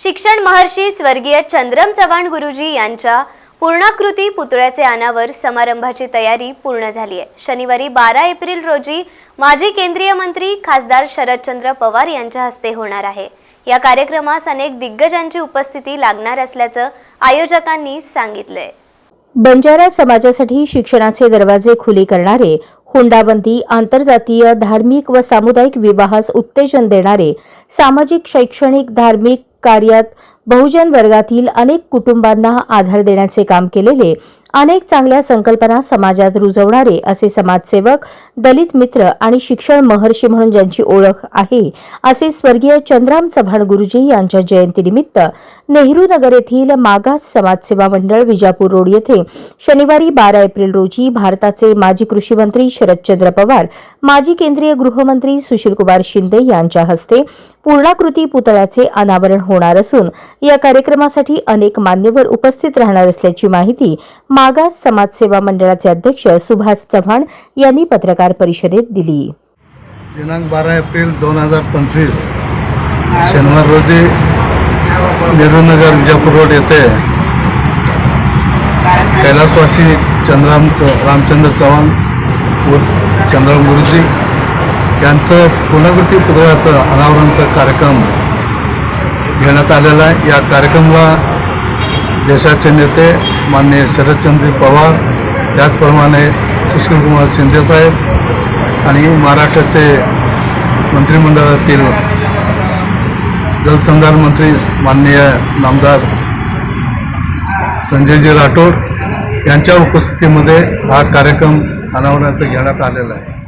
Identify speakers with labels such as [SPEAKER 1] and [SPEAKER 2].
[SPEAKER 1] शिक्षण महर्षी स्वर्गीय चंद्रम चव्हाण गुरुजी यांच्या पूर्णाकृती पुतळ्याचे अनावर समारंभाची तयारी पूर्ण झाली आहे. शनिवारी बारा एप्रिल रोजी माजी केंद्रीय मंत्री खासदार शरदचंद्र पवार यांच्या हस्ते होणार आहे. या कार्यक्रमास अनेक दिग्गजांची उपस्थिती लागणार असल्याचं आयोजकांनी सांगितलंय.
[SPEAKER 2] बंजारा समाजासाठी शिक्षणाचे दरवाजे खुले करणारे हुंडाबंदी आंतरजातीय धार्मिक व सामुदायिक विवाहास उत्तेजन देणारे सामाजिक शैक्षणिक धार्मिक कार्यात बहुजन वर्गातील अनेक कुटुंबांना आधार देण्याचे काम केलेले अनेक चांगल्या संकल्पना समाजात रुजवणारे असे समाजसेवक दलित मित्र आणि शिक्षण महर्षी म्हणून ज्यांची ओळख आहे असे स्वर्गीय चंद्राम चव्हाण गुरुजी यांच्या जयंतीनिमित्त नेहरू नगर येथील मागास समाजसेवा मंडळ विजापूर रोड येथे शनिवारी बारा एप्रिल रोजी भारताचे माजी कृषी मंत्री शरदचंद्र पवार माजी केंद्रीय गृहमंत्री सुशीलकुमार शिंदे यांच्या हस्ते पूर्णाकृती पुतळ्याचे अनावरण होणार असून या कार्यक्रमासाठी अनेक मान्यवर उपस्थित राहणार असल्याची माहिती मागास समाजसेवा मंडळाचे अध्यक्ष सुभाष चव्हाण यांनी पत्रकार परिषदेत दिली.
[SPEAKER 3] दिनांक बारा एप्रिल दोन हजार पंचवीस शनिवार रोजी नेहरूनगर विजापूर रोड येथे कैलासवासी चंद्राम च- रामचंद्र चव्हाण व चंद्राम गुरुजी यांचं पुनर्वृत्ती पुतळ्याचं अनावरणचा कार्यक्रम घेण्यात आलेला आहे. या कार्यक्रमाला देशाचे नेते माननीय शरदचंद्र पवार त्याचप्रमाणे सुशीलकुमार शिंदेसाहेब आणि महाराष्ट्राचे मंत्रिमंडळातील जलसंधारण मंत्री माननीय नामदार संजयजी राठोड यांच्या उपस्थितीमध्ये हा कार्यक्रम अनावरणाचं घेण्यात आलेला आहे.